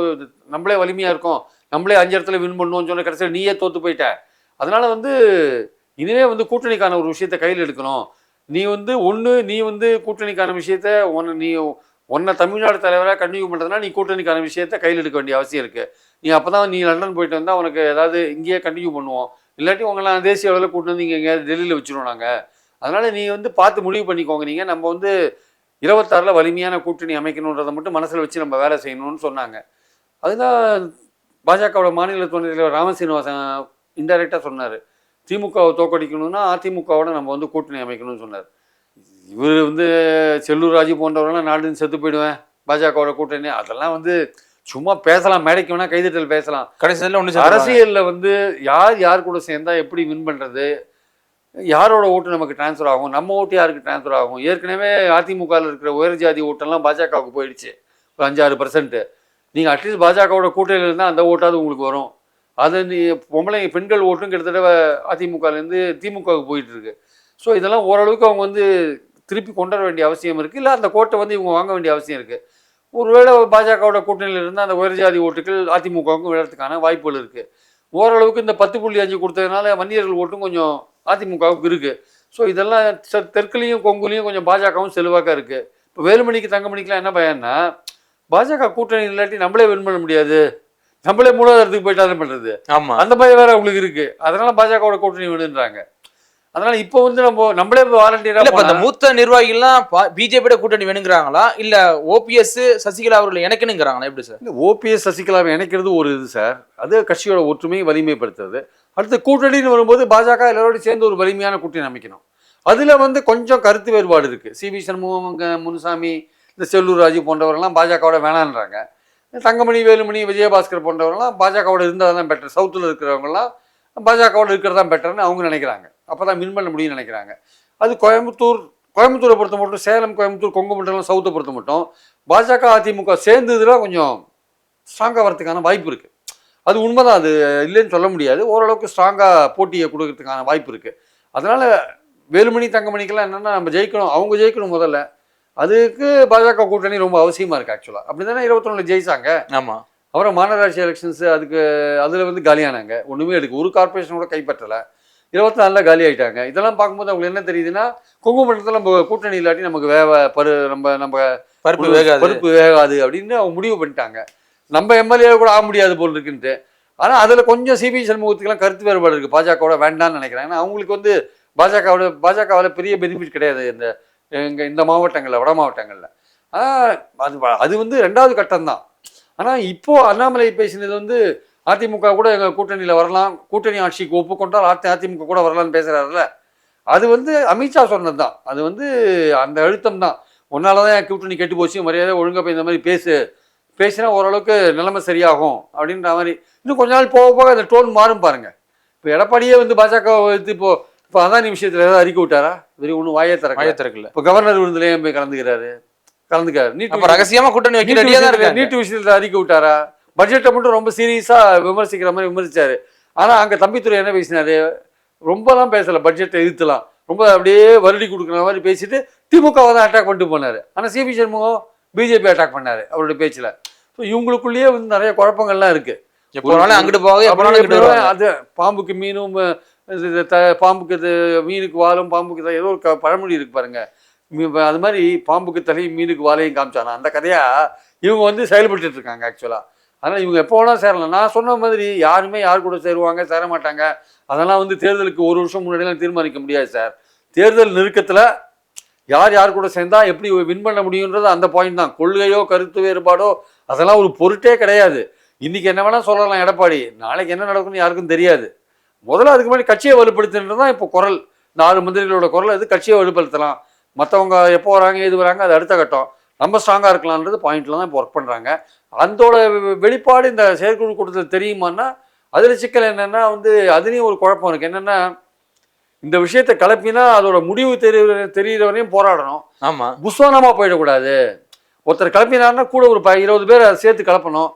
நம்மளே வலிமையா இருக்கோம் நம்மளே அஞ்சு இடத்துல வின் பண்ணுவோம்னு சொன்ன கடைசியில் நீயே தோத்து போயிட்ட. அதனால வந்து இனிமே வந்து கூட்டணிக்கான ஒரு விஷயத்த கையில் எடுக்கணும். நீ வந்து ஒன்று நீ வந்து கூட்டணிக்கான விஷயத்த உன்னை நீ உன்னை தமிழ்நாடு தலைவராக கண்டினியூ பண்ணுறதுனா நீ கூட்டணிக்கான விஷயத்த கையில் எடுக்க வேண்டிய அவசியம் இருக்குது நீ அப்போ தான் நீ லண்டன் போயிட்டு வந்தால் உனக்கு ஏதாவது இங்கேயே கண்டினியூ பண்ணுவோம். இல்லாட்டி உங்களை தேசிய அளவில் கூட்டு வந்து இங்கே எங்கேயாவது டெல்லியில் வச்சிருவோம் நாங்கள் அதனால் நீ வந்து பார்த்து முடிவு பண்ணிக்கோங்க. நீங்கள் நம்ம வந்து இருபத்தாறில் வலிமையான கூட்டணி அமைக்கணுன்றதை மட்டும் மனசில் வச்சு நம்ம வேலை செய்யணும்னு சொன்னாங்க. அதுதான் பாஜகவோட மாநில துணைத் தலைவர் ராமசீனிவாசன் இன்டைரக்டாக சொன்னார். திமுகவை தோக்கடிக்கணும்னா அதிமுகவோட நம்ம வந்து கூட்டணி அமைக்கணும்னு சொன்னார். இவர் வந்து செல்லூர் ராஜு போன்றவரெல்லாம் நாடுன்னு செத்து போயிடுவேன். பாஜகவோட கூட்டணி. அதெல்லாம் வந்து சும்மா பேசலாம். மேடைக்கு வேணால் கைதட்டல் பேசலாம்.
கடைசியில அரசியல்
அரசியல்ல வந்து யார் யார் கூட சேர்ந்தா எப்படி வின் பண்றது? யாரோட ஓட்டு நமக்கு ட்ரான்ஸ்ஃபர் ஆகும்? நம்ம ஓட்டு யாருக்கு ட்ரான்ஸ்ஃபர் ஆகும்? ஏற்கனவே அதிமுகவில் இருக்கிற உயர் ஜாதி ஓட்டெல்லாம் பாஜகவுக்கு போயிடுச்சு. ஒரு அஞ்சாறு பர்சன்ட்டு நீங்கள் அட்லீஸ்ட் பாஜகவோட கூட்டணியில் இருந்தால் அந்த ஓட்டாவது உங்களுக்கு வரும். அது நீ பொம்பளை பெண்கள் ஓட்டும் கிட்டத்தட்ட அதிமுகலேருந்து திமுகவுக்கு போயிட்டுருக்கு ஸோ இதெல்லாம் ஓரளவுக்கு அவங்க வந்து திருப்பி கொண்டு வர வேண்டிய அவசியம் இருக்குது இல்லை அந்த கோட்டை வந்து இவங்க வாங்க வேண்டிய அவசியம் இருக்குது ஒருவேளை பாஜகவோட கூட்டணியில் இருந்தால் அந்த உயர் ஜாதி ஓட்டுகள் அதிமுகவுக்கும் விழறதுக்கான வாய்ப்புகள் இருக்குது ஓரளவுக்கு இந்த பத்து புள்ளி அஞ்சு கொடுத்ததுனால வன்னியர்கள் ஓட்டும் கொஞ்சம் அதிமுகவுக்கு இருக்குது ஸோ இதெல்லாம் தெற்குலையும் கொங்குலையும் கொஞ்சம் பாஜகவும் செல்வாக்காக இருக்குது இப்போ வேலுமணிக்கு தங்கமணிக்கெலாம் என்ன பயன்னா பாஜக கூட்டணி இல்லாட்டி நம்மளே வின் பண்ண முடியாது. நம்மளே மூணாவது இடத்துக்கு போயிட்டா என்ன பண்ணுறது
ஆமா.
அந்த பயம் வேற அவங்களுக்கு இருக்கு. அதனால பாஜகவோட கூட்டணி வேணுன்றாங்க அதனால இப்போ வந்து நம்ம நம்மளே
இல்ல
வாலண்டியரா
இப்ப இந்த மூத்த நிர்வாகிகள்லாம் பிஜேபியோட கூட்டணி வேணுங்கிறாங்களா? இல்ல ஓபிஎஸ் சசிகலா அவர்கள் எனக்குனுங்கிறாங்களா எப்படி சார்?
ஓபிஎஸ் சசிகலாவை இணைக்கிறது ஒரு இது சார். அது கட்சியோட ஒற்றுமையை வலிமைப்படுத்துறது. அடுத்து கூட்டணின்னு வரும்போது பாஜக எல்லாரோடையும் சேர்ந்து ஒரு வலிமையான கூட்டணி அமைக்கணும். அதில் வந்து கொஞ்சம் கருத்து வேறுபாடு இருக்குது சி வி சண்முகம் முனுசாமி இந்த செல்லூர் ராஜு போன்றவரெல்லாம் பாஜகவோட வேணான்றாங்க. தங்கமணி வேலுமணி விஜயபாஸ்கர் போன்றவரெல்லாம் பாஜகவோட இருந்தால் தான் பெட்டர் சவுத்தில் இருக்கிறவங்கலாம் பாஜகவோட இருக்கிறது தான் பெட்டர்னு அவங்க நினைக்கிறாங்க. அப்போ தான் வின் பண்ண முடியும்னு நினைக்கிறாங்க. அது கோயம்புத்தூர் கோயம்புத்தூரை பொறுத்த மட்டும் சேலம் கோயம்புத்தூர் கொங்கு மண்டலம் சவுத்தை பொறுத்த மட்டும் பாஜக அதிமுக சேர்ந்ததுல கொஞ்சம் ஸ்ட்ராங்காக வரதுக்கான வாய்ப்பு இருக்குது அது உண்மைதான் அது இல்லைன்னு சொல்ல முடியாது. ஓரளவுக்கு ஸ்ட்ராங்காக போட்டியை கொடுக்கறதுக்கான வாய்ப்பு இருக்குது அதனால் வேலுமணி தங்கமணிக்கெல்லாம் என்னென்னா நம்ம ஜெயிக்கணும் அவங்க ஜெயிக்கணும் முதல்ல. அதுக்கு பாஜக கூட்டணி ரொம்ப அவசியமாக இருக்குது ஆக்சுவலாக அப்படி தானே இருபத்தொன்னில் ஜெயிச்சாங்க?
ஆமா.
அப்புறம் மாநகராட்சி எலெக்ஷன்ஸ் அதுக்கு அதில் வந்து காலியானாங்க. ஒன்றுமே எடுக்கு ஒரு கார்பரேஷன் கூட கைப்பற்றலை. இருபத்தி நாலில் காலி ஆயிட்டாங்க. இதெல்லாம் பார்க்கும்போது அவங்களுக்கு என்ன தெரியுதுன்னா கொங்கு மண்டலத்தில் நம்ம கூட்டணி இல்லாட்டி நமக்கு வேவ பரு நம்ம நம்ம
பருப்பு வேகாது.
பருப்பு வேகாது அப்படின்னு அவங்க முடிவு பண்ணிட்டாங்க. நம்ம எம்எல்ஏ கூட ஆக முடியாது போல் இருக்குன்ட்டு. ஆனால் அதில் கொஞ்சம் சிபி சண்முகத்துக்கெல்லாம் கருத்து வேறுபாடு இருக்குது பாஜகவோட வேண்டாம்னு நினைக்கிறேன். ஏன்னா அவங்களுக்கு வந்து பாஜகவோட பாஜகவில் பெரிய பெனிஃபிட் கிடையாது இந்த எங்கள் இந்த மாவட்டங்களில் வட மாவட்டங்களில். ஆனால் அது அது வந்து ரெண்டாவது கட்டம் தான் ஆனால் இப்போது அண்ணாமலை பேசினது வந்து அதிமுக கூட எங்கள் கூட்டணியில் வரலாம். கூட்டணி ஆட்சிக்கு ஒப்புக்கொண்டால் அதி அதிமுக கூட வரலாம்னு பேசுகிறாருல அது வந்து அமித்ஷா சொன்னது தான் அது வந்து அந்த அழுத்தம் தான் உன்னால தான் என் கூட்டணி கெட்டு போச்சு மரியாதை ஒழுங்காக போய் இந்த மாதிரி பேசு. பேசினா ஓரளவுக்கு நிலைமை சரியாகும் அப்படின்ற மாதிரி. இன்னும் கொஞ்ச நாள் போக போக அந்த டோன் மாறும் பாருங்க. இப்போ எடப்பாடியே வந்து பாஜக எடுத்து இப்போ இப்போ அதானி விஷயத்தில் ஏதாவது அறிக்கை விட்டாரா? இது ஒன்றும் வாயே திறக்கல.
மையத்திறக்கல
இப்போ கவர்னர் விருந்துலேயே போய் கலந்துக்கிறாரு. கலந்துக்காரு நீட்
அப்ப ரகசியமா கூட்டணி வைக்க
நீட்
ரெடியா தான்
விஷயத்துல-
இருக்காங்க.
நீட் விஷயத்துல அறிக்கை விட்டாரா? பட்ஜெட்டை மட்டும் ரொம்ப சீரியஸா விமர்சிக்கிற மாதிரி விமர்சிச்சாரு. ஆனா அங்க தம்பித்துறை என்ன பேசினாரு? ரொம்பலாம் பேசல பட்ஜெட்டை எதிர்த்துலாம் ரொம்ப அப்படியே வருடி கொடுக்குற மாதிரி பேசிட்டு திமுகவை தான் அட்டாக் பண்ணிட்டு போனாரு. ஆனா சிபி சண்முகம் பிஜேபி அட்டாக் பண்ணாரு அவருடைய பேச்சுல. ஸோ இவங்களுக்குள்ளேயே வந்து நிறைய குழப்பங்கள்லாம் இருக்கு.
எப்போ வேணாலும் அங்கிட்டு போக
அது பாம்புக்கு மீனும் பாம்புக்கு இது மீனுக்கு வாலும் பாம்புக்கு ஏதோ ஒரு பழமொழி இருக்கு பாருங்க. அது மாதிரி பாம்புக்கு தலையும் மீனுக்கு வாலையும் காமிச்சானா? அந்த கதையா இவங்க வந்து செயல்பட்டு இருக்காங்க ஆக்சுவலா அதனால் இவங்க எப்போ வேணாலும் சேரலாம். நான் சொன்ன மாதிரி யாருமே யார் கூட சேருவாங்க சேர மாட்டாங்க. அதெல்லாம் வந்து தேர்தலுக்கு ஒரு வருஷம் முன்னாடிலாம் தீர்மானிக்க முடியாது சார் தேர்தல் நெருக்கத்தில் யார் யார் கூட சேர்ந்தா எப்படி வின் பண்ண முடியுன்றது அந்த பாயிண்ட் தான். கொள்கையோ கருத்து வேறுபாடோ அதெல்லாம் ஒரு பொருட்டே கிடையாது. இன்னைக்கு என்ன வேணா சொல்லலாம் எடப்பாடி. நாளைக்கு என்ன நடக்கும்னு யாருக்கும் தெரியாது. முதல்ல அதுக்கு முன்னாடி கட்சியை வலுப்படுத்துன்றது தான் இப்போ குரல். ஆறு மந்திரிகளோட குரல் அது கட்சியை வலுப்படுத்தலாம்? மற்றவங்க எப்போ வராங்க எது வராங்க அது அடுத்த கட்டம். நம்ம ஸ்ட்ராங்காக இருக்கலான்றது பாயிண்ட்ல தான் இப்போ ஒர்க் பண்ணுறாங்க அதோட வெளிப்பாடு இந்த செயற்குழு கூட்டத்தில் தெரியுமான்னா அதில் சிக்கல் என்னன்னா வந்து அதுலேயும் ஒரு குழப்பம் இருக்கு. என்னன்னா இந்த விஷயத்தை கலப்பினா அதோட முடிவு தெரிய தெரியிற வரையும் போராடணும்.
ஆமா.
புஸ்வானமாக போயிடக்கூடாது. ஒருத்தர் கிளப்பினாருன்னா கூட ஒரு ப இருபது பேர் சேர்த்து கலப்பணும்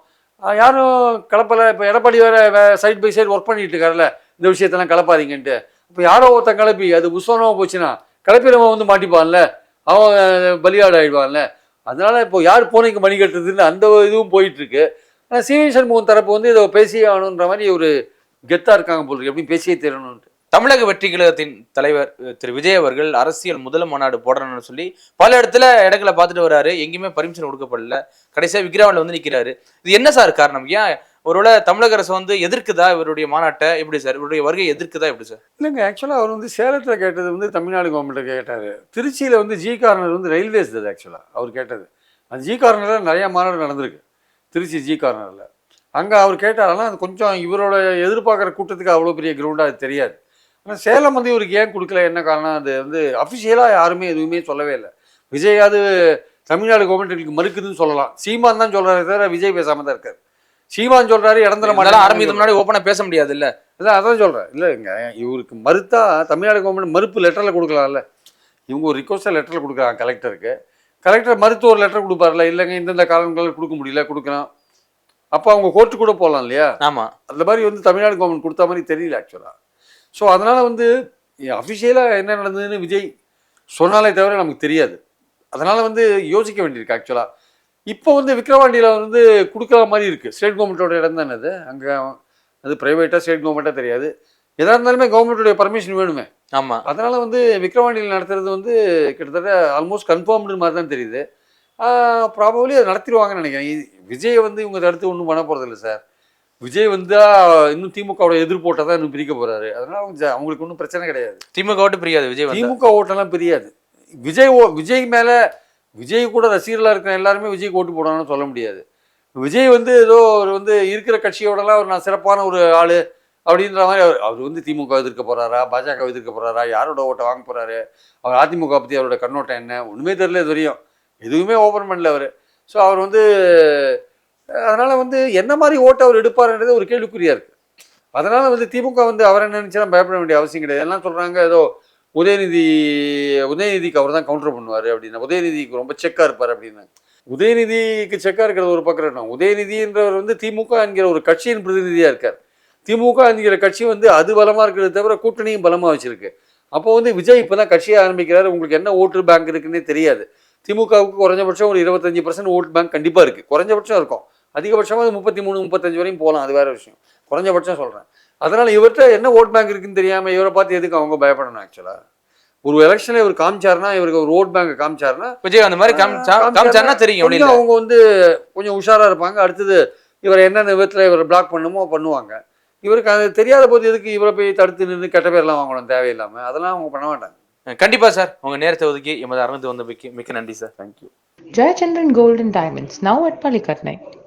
யாரும் கலப்பலை இப்போ எடப்பாடி வேற சைட் பை சைடு ஒர்க் பண்ணிட்டு இருக்காருல்ல. இந்த விஷயத்தெல்லாம் கலப்பாதீங்கன்ட்டு இப்போ யாரோ ஒருத்தன் கிளப்பி அது புஸ்வானமாக போச்சுன்னா கிளப்பினவன் வந்து மாட்டிப்பான்ல. அவன் பலியாடு ஆயிடுவான்ல அதனால இப்போ யார் பூனைக்கு மணி கட்டுறதுன்னு அந்த இதுவும் போயிட்டு இருக்கு ஆனால் சிவி சண்முகம் தரப்பு வந்து இதை பேசியே ஆகணுன்ற மாதிரி ஒரு கெத்தாக இருக்காங்க போல் இருக்கு. எப்படி பேசியே தெரியணுன்ட்டு
தமிழக வெற்றி கழகத்தின் தலைவர் திரு விஜய் அவர்கள் அரசியல் முதல் மாநாடு போடணும்னு சொல்லி பல இடத்துல இடங்களை பார்த்துட்டு வராரு. எங்கேயுமே பர்மிஷன் கொடுக்கப்படல. கடைசியாக விக்ரவாண்டில் வந்து நிற்கிறாரு இது என்ன சார் காரணம்? ஏன் ஒருவேளை தமிழக அரசு வந்து எதிர்க்குதா இவருடைய மாநாட்டை? எப்படி சார்? இவருடைய வருகை எதிர்க்குதா? எப்படி சார்?
இல்லைங்க ஆக்சுவலாக அவர் வந்து சேலத்தில் கேட்டது வந்து தமிழ்நாடு கவர்மெண்ட்டை கேட்டார். திருச்சியில் வந்து ஜி கார்னர் வந்து ரயில்வேஸ் அது ஆக்சுவலாக அவர் கேட்டது. அந்த ஜி கார்னரில் நிறையா மாநாடு நடந்திருக்கு. திருச்சி ஜி கார்னரில் அங்கே அவர் கேட்டாரெல்லாம் அது கொஞ்சம் இவரோட எதிர்பார்க்குற கூட்டத்துக்கு அவ்வளோ பெரிய கிரவுண்டாக அது தெரியாது. ஆனால் சேலம் வந்து இவருக்கு ஏன் கொடுக்கல? என்ன காரணம்? அது வந்து அஃபிஷியலாக யாருமே எதுவுமே சொல்லவே இல்லை. விஜய் அது தமிழ்நாடு கவர்மெண்ட்டுக்கு மறுக்குதுன்னு சொல்லலாம். சீமான் தான் சொல்கிறாரு தவிர விஜய் பேசாமல் தான் இருக்கார். சீமான் சொல்கிறாரு இடந்திர
இதெல்லாம்
மாட்டேன்
ஆரம்பித்து முன்னாடி ஓப்பனா பேச முடியாது இல்ல
அதான் அதான் சொல்கிறேன் இல்லைங்க இவருக்கு மறுத்தா தமிழ்நாடு கவர்மெண்ட் மறுப்பு லெட்டரில் கொடுக்கலாம்ல. இவங்க ஒரு ரிக்வஸ்ட்டாக லெட்டரில் கொடுக்குறாங்க கலெக்டருக்கு கலெக்டர் மறுத்து ஒரு லெட்டர் கொடுப்பார்ல இல்லைங்க இந்தந்த காரணங்கள் கொடுக்க முடியல கொடுக்கலாம் அப்போ அவங்க கோர்ட்டு கூட போகலாம் இல்லையா?
ஆமா.
அந்த மாதிரி வந்து தமிழ்நாடு கவர்மெண்ட் கொடுத்த மாதிரி தெரியல ஆக்சுவலாக ஸோ அதனால் வந்து அஃபிஷியலாக என்ன நடந்ததுன்னு விஜய் சொன்னாலே தவிர நமக்கு தெரியாது. அதனால் வந்து யோசிக்க வேண்டியிருக்கு ஆக்சுவலாக இப்போ வந்து விக்ரவாண்டியில் வந்து கொடுக்குற மாதிரி இருக்குது ஸ்டேட் கவர்மெண்ட்டோட இடம் தானே அது. அங்கே அது ப்ரைவேட்டாக ஸ்டேட் கவர்மெண்ட்டாக தெரியாது. எதாக இருந்தாலுமே கவர்மெண்ட்டுடைய பர்மிஷன் வேணுமே.
ஆமா.
அதனால் வந்து விக்ரவாண்டியில் நடத்துறது வந்து கிட்டத்தட்ட ஆல்மோஸ்ட் கன்ஃபார்ம்டு மாதிரி தான் தெரியுது. ப்ராபப்ளி அதை நடத்திடுவாங்கன்னு நினைக்கிறேன். விஜயை வந்து இவங்க தடுத்து ஒன்றும் பண்ண போகிறதில்ல சார் விஜய் வந்தா இன்னும் திமுகவோட எதிர் போட்டை தான் இன்னும் பிரிக்க போறாரு. அதனால அவங்க அவங்களுக்கு ஒன்றும் பிரச்சனை கிடையாது.
திமுக ஓட்டு பிரியாது விஜய்
திமுக ஓட்டெல்லாம் பிரியாது. விஜய் ஓ விஜய் மேல விஜய் கூட ரசிகர்களாக இருக்கிற எல்லாருமே விஜய்க்கு ஓட்டு போடணும்னு சொல்ல முடியாது. விஜய் வந்து ஏதோ ஒரு வந்து இருக்கிற கட்சியோடலாம் ஒரு நான் சிறப்பான ஒரு ஆளு அப்படின்ற மாதிரி அவர் அவர் வந்து திமுக எதிர்க்க போறாரா பாஜக எதிர்க்க போறாரா யாரோட ஓட்டை வாங்க போறாரு அவர் அதிமுக பத்தி அவரோட கண்ணோட்டம் என்ன ஒண்ணுமே தெரியல இது வரையும். எதுவுமே ஓப்பன் பண்ணல அவர். ஸோ அவர் வந்து அதனால் வந்து என்ன மாதிரி ஓட்டு அவர் எடுப்பார்ன்றது ஒரு கேள்விக்குறியாக இருக்குது அதனால் வந்து திமுக வந்து அவரை நினைச்சா பயப்பட வேண்டிய அவசியம் கிடையாது. எல்லாம் சொல்கிறாங்க ஏதோ உதயநிதி உதயநிதிக்கு அவர் தான் கவுண்டர் பண்ணுவார் அப்படின்னா. உதயநிதிக்கு ரொம்ப செக்காக இருப்பார் அப்படின்னு. உதயநிதிக்கு செக்காக இருக்கிறது ஒரு பக்கம் இருக்கணும். உதயநிதின்றவர் வந்து திமுக என்கிற ஒரு கட்சியின் பிரதிநிதியாக இருக்கார். திமுக என்கிற கட்சி வந்து அது பலமாக இருக்கிறது தவிர கூட்டணியும் பலமாக வச்சிருக்கு. அப்போ வந்து விஜய் இப்போ தான் கட்சியை ஆரம்பிக்கிறாரு. உங்களுக்கு என்ன ஓட்டு பேங்க் இருக்குன்னே தெரியாது. திமுகவுக்கு குறைஞ்சபட்சம் ஒரு இருபத்தஞ்சு பர்சன்ட் ஓட்டு பேங்க் கண்டிப்பாக இருக்குது குறைஞ்சபட்சம் இருக்கும். அதிகபட்சமாக முப்பத்தி மூணு முப்பத்தஞ்சு வரையும் போகலாம் அது வேற விஷயம். குறைஞ்சபட்சம் சொல்கிறேன் அதனால் இவர்கிட்ட என்ன ஓட் பேங்க் இருக்குன்னு தெரியாமல் இவரை பார்த்து எதுக்கு அவங்க பயப்படணும் ஆக்சுவலாக ஒரு எலெக்ஷனில் இவர் காமிச்சாருன்னா இவருக்கு ஒரு ஓட் பேங்க் காமிச்சாருன்னா
விஜய் அந்த மாதிரி காமிச்சா காமிச்சாருன்னா தெரியும்
அவங்க வந்து கொஞ்சம் உஷாரா இருப்பாங்க. அடுத்தது இவர் என்னென்ன விதத்தில் இவர் பிளாக் பண்ணுமோ பண்ணுவாங்க. இவருக்கு அது தெரியாத போது எதுக்கு இவரை போய் தடுத்து நின்று கெட்ட பேர்லாம் வாங்கணும் தேவையில்லாமல் அதெல்லாம் அவங்க பண்ண மாட்டாங்க.
கண்டிப்பா சார். உங்க நேரத்தை ஒதுக்கி எமது அரங்கு வந்த மிக்க நன்றி sir.
Thank you
Gold and Diamonds, now at Palikatnai.